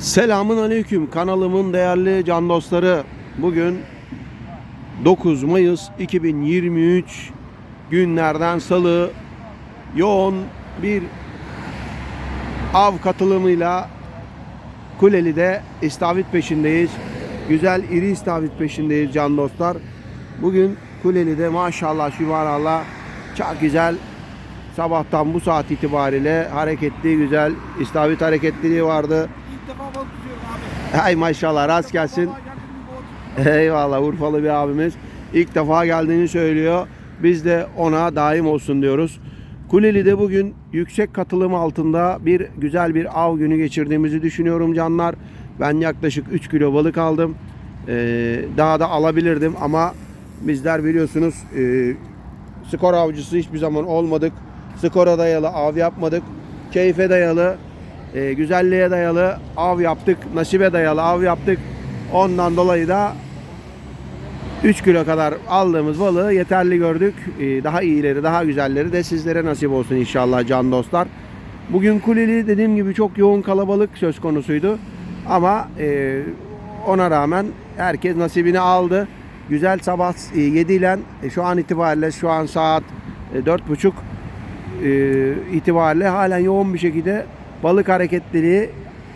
Selamun Aleyküm kanalımın değerli can dostları. Bugün 9 Mayıs 2023 günlerden salı yoğun bir av katılımıyla Kuleli'de istavrit peşindeyiz. Güzel iri istavrit peşindeyiz can dostlar. Bugün Kuleli'de maşallah sübhanallah çok güzel sabahtan bu saat itibariyle hareketli güzel istavrit hareketliliği vardı. İlk defa balık tutuyorum abi. Hay maşallah rast gelsin. Eyvallah Urfalı bir abimiz. İlk defa geldiğini söylüyor. Biz de ona daim olsun diyoruz. Kuleli'de bugün yüksek katılım altında bir güzel bir av günü geçirdiğimizi düşünüyorum canlar. Ben yaklaşık 3 kilo balık aldım. Ee, daha da alabilirdim ama bizler biliyorsunuz e, skor avcısı hiçbir zaman olmadık. Skora dayalı av yapmadık. Keyfe dayalı, e, güzelliğe dayalı av yaptık. Nasibe dayalı av yaptık. Ondan dolayı da 3 kilo kadar aldığımız balığı yeterli gördük. Ee, Daha iyileri, daha güzelleri de sizlere nasip olsun inşallah can dostlar. Bugün Kuleli dediğim gibi çok yoğun kalabalık söz konusuydu. Ama e, ona rağmen herkes nasibini aldı. Güzel sabah 7 ile e, şu an itibariyle şu an saat e, 4.30 e, itibariyle halen yoğun bir şekilde balık hareketliliği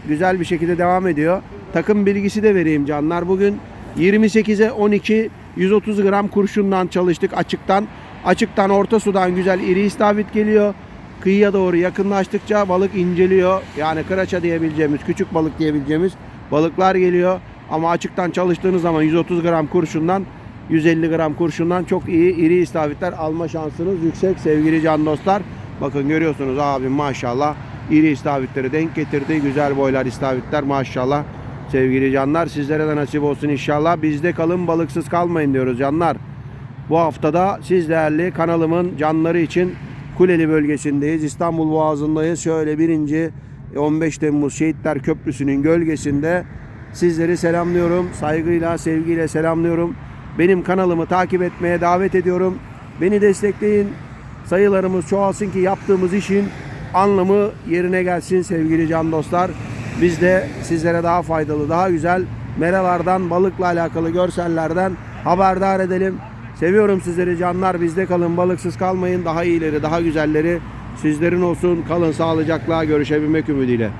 güzel bir şekilde devam ediyor. Takım bilgisi de vereyim canlar. Bugün 28'e 12 130 gram kurşundan çalıştık açıktan. Açıktan orta sudan güzel iri istavrit geliyor. Kıyıya doğru yakınlaştıkça balık inceliyor. Yani kıraça diyebileceğimiz, küçük balık diyebileceğimiz balıklar geliyor. Ama açıktan çalıştığınız zaman 130 gram kurşundan 150 gram kurşundan çok iyi iri istavritler alma şansınız yüksek sevgili can dostlar. Bakın görüyorsunuz abim maşallah iri istavritleri denk getirdi. Güzel boylar istavritler maşallah. Sevgili canlar sizlere de nasip olsun inşallah. Bizde kalın balıksız kalmayın diyoruz canlar. Bu haftada siz değerli kanalımın canları için Kuleli bölgesindeyiz. İstanbul Boğazı'ndayız. Şöyle birinci 15 Temmuz Şehitler Köprüsü'nün gölgesinde sizleri selamlıyorum. Saygıyla, sevgiyle selamlıyorum. Benim kanalımı takip etmeye davet ediyorum. Beni destekleyin. Sayılarımız çoğalsın ki yaptığımız işin anlamı yerine gelsin sevgili can dostlar. Biz de sizlere daha faydalı, daha güzel meralardan, balıkla alakalı görsellerden haberdar edelim. Seviyorum sizleri canlar. Bizde kalın, balıksız kalmayın. Daha iyileri, daha güzelleri sizlerin olsun. Kalın sağlıcakla görüşebilmek ümidiyle.